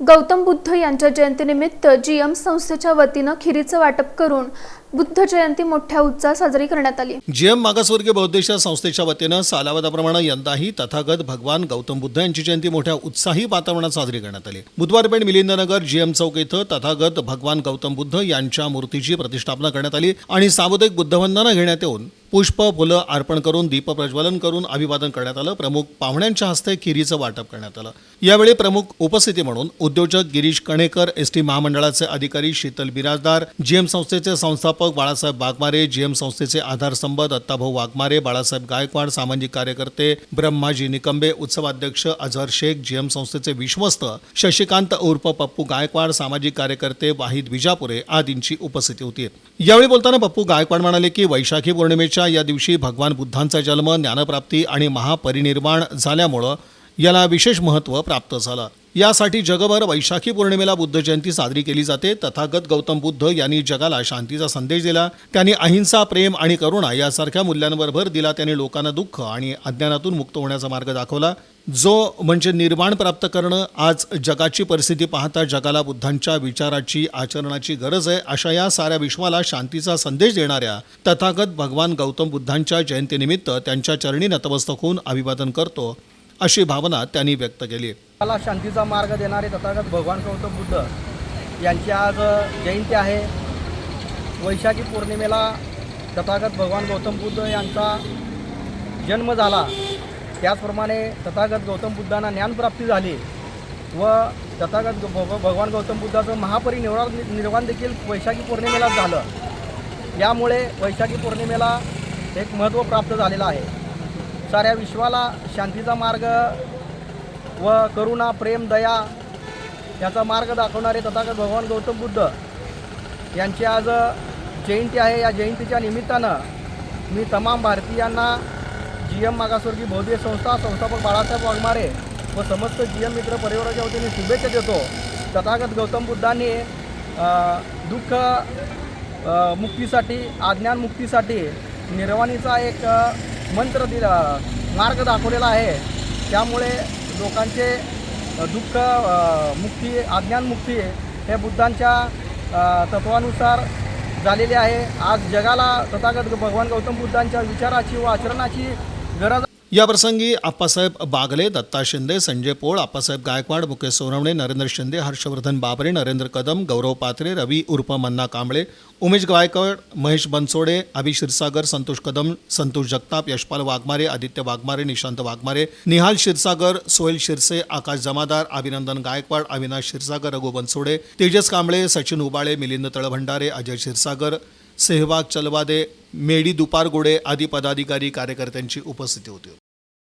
गौतम बुद्ध यांच्या जयंतीनिमित्त G M संस्थेच्या वतीनं खिरीचं वाटप करून बुद्ध जयंती मोठ्या उत्साहात साजरी करण्यात आली. जीएम मागासवर्गीय बौद्धिस्ट संस्थेच्या वतीनं सालावदाप्रमाणे यंदाही तथागत भगवान गौतम बुद्ध यांची जयंती मोठ्या उत्साही वातावरणात साजरी करण्यात आली. बुधवारपेठ मिलिंदनगर जीएम चौक इथं तथागत भगवान गौतम बुद्ध यांच्या मूर्तीची प्रतिष्ठापना करण्यात आली आणि सामुदायिक बुद्धवंदना घेण्यात येऊन पुष्प फुलं अर्पण करून दीप प्रज्वलन करून अभिवादन करण्यात आलं. प्रमुख पाहुण्यांच्या हस्ते खिरीचं वाटप करण्यात आलं. यावेळी प्रमुख उपस्थिती म्हणून उद्योजक गिरीश कणेकर एस टी महामंडळाचे अधिकारी शीतल बिराजदार जीएम संस्थेचे संस्थापक बाळासाहेब वाघमारे जीएम संस्थेचे आधारस्तंभ दत्ताभाऊ वाघमारे बाळासाहेब गायकवाड सामाजिक कार्यकर्ते ब्रह्माजी निकंबे उत्सवाध्यक्ष अझर शेख जीएम संस्थेचे विश्वस्त शशिकांत उर्फ पप्पू गायकवाड सामाजिक कार्यकर्ते वाहिद विजापुरे आदींची उपस्थिती होती. यावेळी बोलताना पप्पू गायकवाड म्हणाले की वैशाखी पौर्णिमेच्या या दिवशी भगवान बुद्धांचा जन्म ज्ञानप्राप्ती आणि महापरिनिर्वाण झाल्यामुळं याला विशेष महत्त्व प्राप्त झालं. यासाठी जगभर वैशाखी पौर्णिमेला बुद्ध जयंती साजरी केली जाते. तथागत गौतम बुद्ध यांनी जगाला शांतीचा संदेश दिला. त्यांनी अहिंसा प्रेम आणि करुणा यासारख्या मूल्यांवर भर दिला. त्यांनी लोकांना दुःख आणि अज्ञानातून मुक्त होण्याचा मार्ग दाखवला. जो म्हणजे निर्माण प्राप्त करणं. आज जगाची परिस्थिती पाहता जगाला बुद्धांच्या विचाराची आचरणाची गरज आहे. अशा या साऱ्या विश्वाला शांतीचा संदेश देणाऱ्या तथागत भगवान गौतम बुद्धांच्या जयंतीनिमित्त त्यांच्या चरणी नतमस्तक होऊन अभिवादन करतो अशी भावना त्यांनी व्यक्त केली. मला शांतीचा मार्ग देणारे तथागत भगवान गौतम बुद्ध यांची आज जयंती आहे. वैशाखी पौर्णिमेला तथागत भगवान गौतम बुद्ध यांचा जन्म झाला. त्याचप्रमाणे तथागत गौतम बुद्धांना ज्ञानप्राप्ती झाली व तथागत भगवान गौतम बुद्धाचं महापरिनिर्वाण निर्वाण देखील वैशाखी पौर्णिमेलाच झालं. यामुळे वैशाखी पौर्णिमेला एक महत्त्व प्राप्त झालेलं आहे. साऱ्या विश्वाला शांतीचा मार्ग व करुणा प्रेम दया याचा मार्ग दाखवणारे तथागत भगवान गौतम बुद्ध यांची आज जयंती आहे. या जयंतीच्या निमित्तानं मी तमाम भारतीयांना जी एम मागासवर्गीय बौद्धिक संस्था संस्थापक बाळासाहेब वाघमारे व समस्त जी एम मित्र परिवाराच्या वतीने शुभेच्छा देतो. तथागत गौतम बुद्धांनी दुःख मुक्तीसाठी आज्ञान मुक्तीसाठी निर्वाणीचा एक मंत्र दिला मार्ग दाखवलेला आहे. त्यामुळे लोकांचे दुःख मुक्ती आज्ञान मुक्ती हे बुद्धांच्या तत्वानुसार झालेले आहे. आज जगाला तथागत भगवान गौतम बुद्धांच्या विचाराची व आचरणाची गरज या प्रसंगी आप्पासाहेब बागले दत्ता शिंदे संजय पोळ आप्पासाहेब गायकवाड मुकेश सोनवणे नरेंद्र शिंदे हर्षवर्धन बाबरे नरेंद्र कदम गौरव पात्रे रवी उर्फ मन्ना कांबळे उमेश गायकवाड महेश बनसोडे अभि क्षीरसागर संतोष कदम संतोष जगताप यशपाल वाघमारे आदित्य वाघमारे निशांत वाघमारे निहाल क्षीरसागर सोहेल शिरसे आकाश जमादार अभिनंदन गायकवाड अविनाश क्षीरसागर रघु बनसोडे तेजस कांबळे सचिन उबाळे मिलिंद तळभंडारे अजय क्षीरसागर सेहवाग चलवादे मेडी दुपारगोडे आदी पदाधिकारी कार्यकर्त्यांची उपस्थिती होती.